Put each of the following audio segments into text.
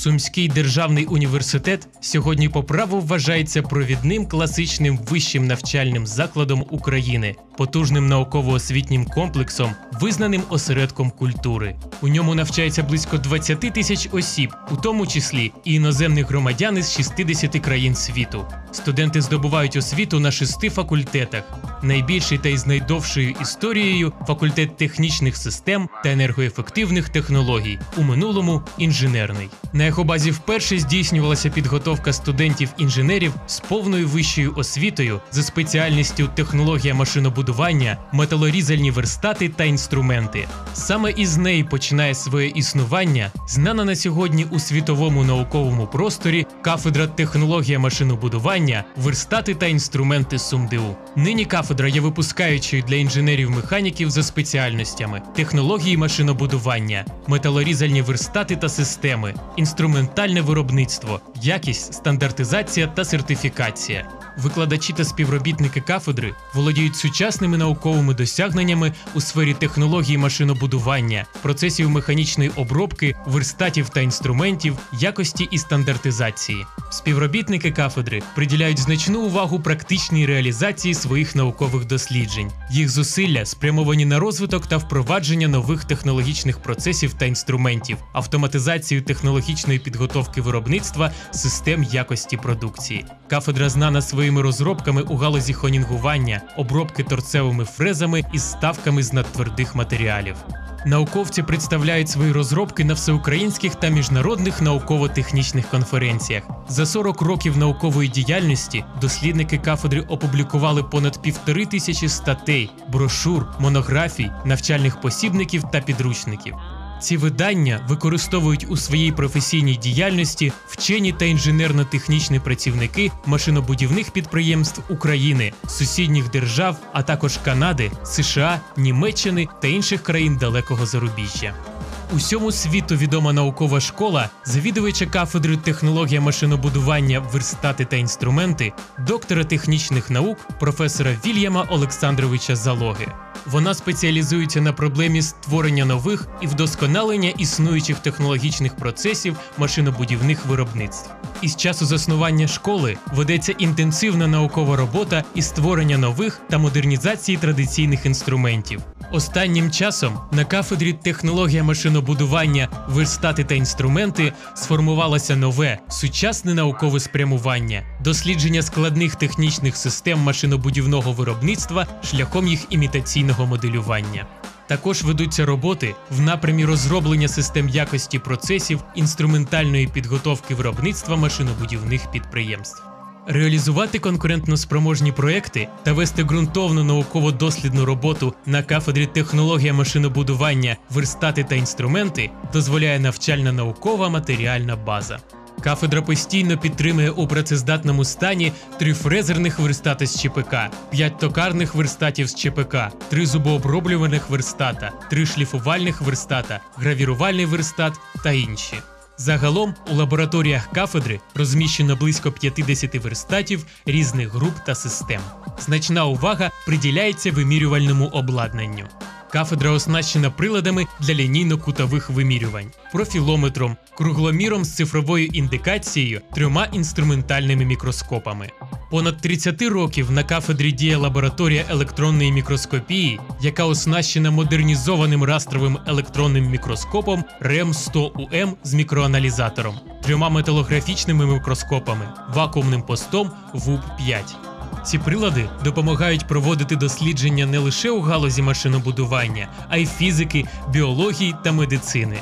Сумський державний університет сьогодні по праву вважається провідним класичним вищим навчальним закладом України, потужним науково-освітнім комплексом, визнаним осередком культури. У ньому навчається близько 20 тисяч осіб, у тому числі і іноземних громадян із 60 країн світу. Студенти здобувають освіту на шести факультетах. Найбільший та із найдовшою історією факультет технічних систем та енергоефективних технологій, у минулому інженерний. На його базі вперше здійснювалася підготовка студентів-інженерів з повною вищою освітою за спеціальністю технологія машинобудування, металорізальні верстати та інструменти. Саме із неї починає своє існування, знана на сьогодні у світовому науковому просторі кафедра технологія машинобудування, верстати та інструменти СумДУ. Нині кафедра є випускаючою для інженерів-механіків за спеціальностями технології машинобудування, металорізальні верстати та системи, інструментальне виробництво, якість, стандартизація та сертифікація. Викладачі та співробітники кафедри володіють сучасними науковими досягненнями у сфері технології машинобудування, процесів механічної обробки, верстатів та інструментів, якості і стандартизації. Співробітники кафедри приділяють значну увагу практичній реалізації своїх наукових досліджень. Їх зусилля спрямовані на розвиток та впровадження нових технологічних процесів та інструментів, автоматизацію технологічної підготовки виробництва, систем якості продукції. Кафедра знана своїми розробками у галузі хонінгування, обробки торцевими фрезами і ставками з надтвердих матеріалів. Науковці представляють свої розробки на всеукраїнських та міжнародних науково-технічних конференціях. За 40 років наукової діяльності дослідники кафедри опублікували понад півтори тисячі статей, брошур, монографій, навчальних посібників та підручників. Ці видання використовують у своїй професійній діяльності вчені та інженерно-технічні працівники машинобудівних підприємств України, сусідніх держав, а також Канади, США, Німеччини та інших країн далекого зарубіжжя. Усьому світу відома наукова школа, завідувача кафедри технологія машинобудування, верстати та інструменти, доктора технічних наук, професора Вільяма Олександровича Залоги. Вона спеціалізується на проблемі створення нових і вдосконалення існуючих технологічних процесів машинобудівних виробництв. Із часу заснування школи ведеться інтенсивна наукова робота із створення нових та модернізації традиційних інструментів. Останнім часом на кафедрі технологія машинобудування, верстати та інструменти сформувалося нове сучасне наукове спрямування, дослідження складних технічних систем машинобудівного виробництва шляхом їх імітаційного моделювання. Також ведуться роботи в напрямі розроблення систем якості процесів інструментальної підготовки виробництва машинобудівних підприємств. Реалізувати конкурентноспроможні проекти та вести ґрунтовну науково-дослідну роботу на кафедрі технологія машинобудування, верстати та інструменти дозволяє навчальна наукова матеріальна база. Кафедра постійно підтримує у працездатному стані три фрезерних верстати з ЧПК, п'ять токарних верстатів з ЧПК, три зубооброблюваних верстата, три шліфувальних верстата, гравірувальний верстат та інші. Загалом у лабораторіях кафедри розміщено близько 50 верстатів різних груп та систем. Значна увага приділяється вимірювальному обладнанню. Кафедра оснащена приладами для лінійно-кутових вимірювань, профілометром, кругломіром з цифровою індикацією, трьома інструментальними мікроскопами. Понад 30 років на кафедрі діє лабораторія електронної мікроскопії, яка оснащена модернізованим растровим електронним мікроскопом рем 100 ум з мікроаналізатором, трьома металографічними мікроскопами, вакуумним постом ВУП-5. Ці прилади допомагають проводити дослідження не лише у галузі машинобудування, а й фізики, біології та медицини.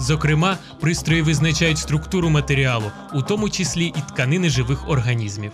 Зокрема, пристрої визначають структуру матеріалу, у тому числі і тканини живих організмів.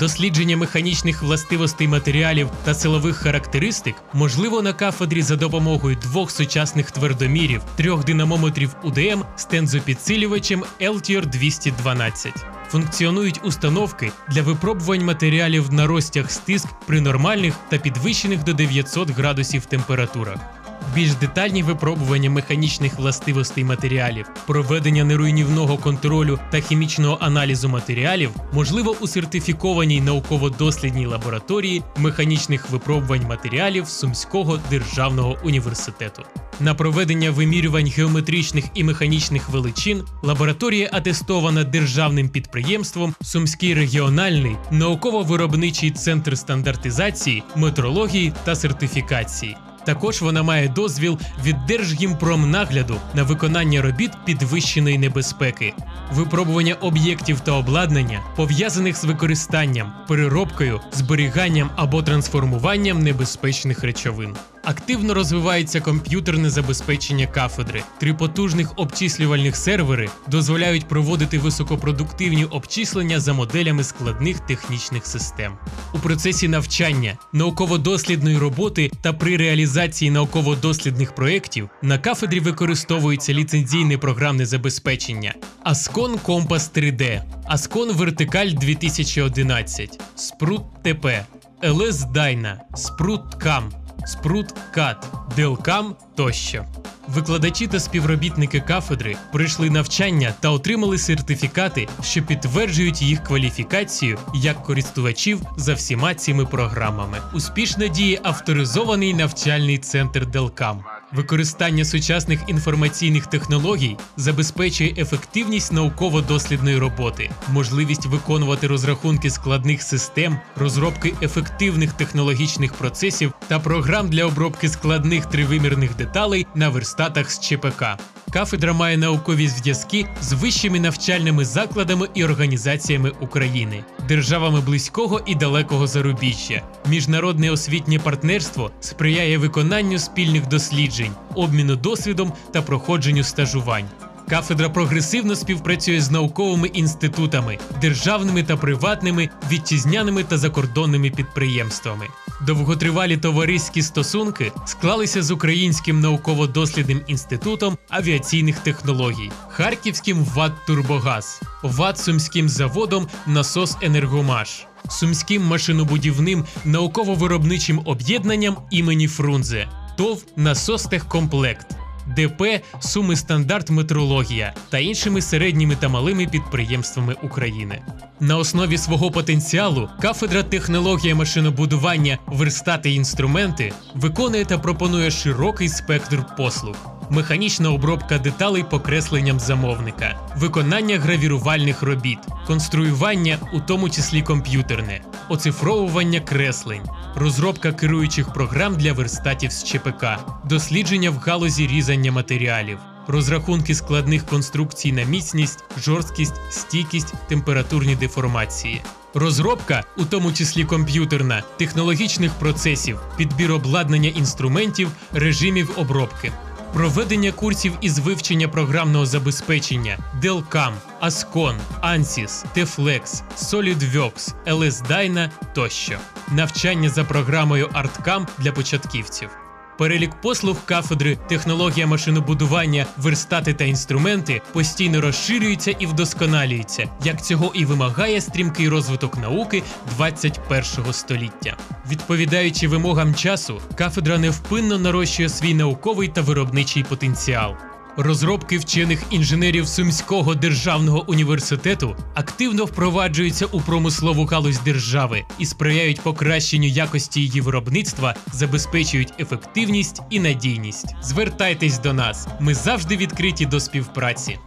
Дослідження механічних властивостей матеріалів та силових характеристик можливо на кафедрі за допомогою двох сучасних твердомірів, трьох динамометрів УДМ з тензопідсилювачем LTR 212. Функціонують установки для випробувань матеріалів на розтяг стиск при нормальних та підвищених до 900 градусів температурах. Більш детальні випробування механічних властивостей матеріалів, проведення неруйнівного контролю та хімічного аналізу матеріалів можливо у сертифікованій науково-дослідній лабораторії механічних випробувань матеріалів Сумського державного університету. На проведення вимірювань геометричних і механічних величин лабораторія атестована державним підприємством Сумський регіональний науково-виробничий центр стандартизації, метрології та сертифікації. Також вона має дозвіл від Держгімпромнагляду на виконання робіт підвищеної небезпеки, випробування об'єктів та обладнання, пов'язаних з використанням, переробкою, зберіганням або трансформуванням небезпечних речовин. Активно розвивається комп'ютерне забезпечення кафедри. Три потужних обчислювальних сервери дозволяють проводити високопродуктивні обчислення за моделями складних технічних систем. У процесі навчання, науково-дослідної роботи та при реалізації науково-дослідних проєктів на кафедрі використовується ліцензійне програмне забезпечення Ascon Compass 3D, Ascon Vertical 2011, Sprut TP, LS Dyna, Sprut CAM, Спрут Кат, Делкам тощо. Викладачі та співробітники кафедри пройшли навчання та отримали сертифікати, що підтверджують їх кваліфікацію як користувачів за всіма цими програмами. Успішно діє авторизований навчальний центр Делкам. Використання сучасних інформаційних технологій забезпечує ефективність науково-дослідної роботи, можливість виконувати розрахунки складних систем, розробки ефективних технологічних процесів та програм для обробки складних тривимірних деталей на верстатах з ЧПК. Кафедра має наукові зв'язки з вищими навчальними закладами і організаціями України, державами близького і далекого зарубіжжя. Міжнародне освітнє партнерство сприяє виконанню спільних досліджень, обміну досвідом та проходженню стажувань. Кафедра прогресивно співпрацює з науковими інститутами, державними та приватними, вітчизняними та закордонними підприємствами. Довготривалі товариські стосунки склалися з Українським науково-дослідним інститутом авіаційних технологій, Харківським ВАТ Турбогаз, ВАТ Сумським заводом Насос Енергомаш, Сумським машинобудівним науково-виробничим об'єднанням імені Фрунзе, ТОВ Насостехкомплект. ДП Суми Стандарт Метрологія та іншими середніми та малими підприємствами України. На основі свого потенціалу кафедра технологія машинобудування, верстати інструменти виконує та пропонує широкий спектр послуг. Механічна обробка деталей покресленням замовника, виконання гравірувальних робіт, конструювання, у тому числі комп'ютерне, оцифровування креслень, розробка керуючих програм для верстатів з ЧПК, дослідження в галузі різання матеріалів, розрахунки складних конструкцій на міцність, жорсткість, стійкість, температурні деформації. Розробка, у тому числі комп'ютерна, технологічних процесів, підбір обладнання інструментів, режимів обробки, проведення курсів із вивчення програмного забезпечення Delcam, Ascon, Ansys, Teflex, SolidWorks, LS-Dyna тощо, навчання за програмою ArtCam для початківців. Перелік послуг кафедри, технологія машинобудування, верстати та інструменти постійно розширюється і вдосконалюється, як цього і вимагає стрімкий розвиток науки 21-го століття. Відповідаючи вимогам часу, кафедра невпинно нарощує свій науковий та виробничий потенціал. Розробки вчених інженерів Сумського державного університету активно впроваджуються у промислову галузь держави і сприяють покращенню якості її виробництва, забезпечують ефективність і надійність. Звертайтесь до нас, ми завжди відкриті до співпраці.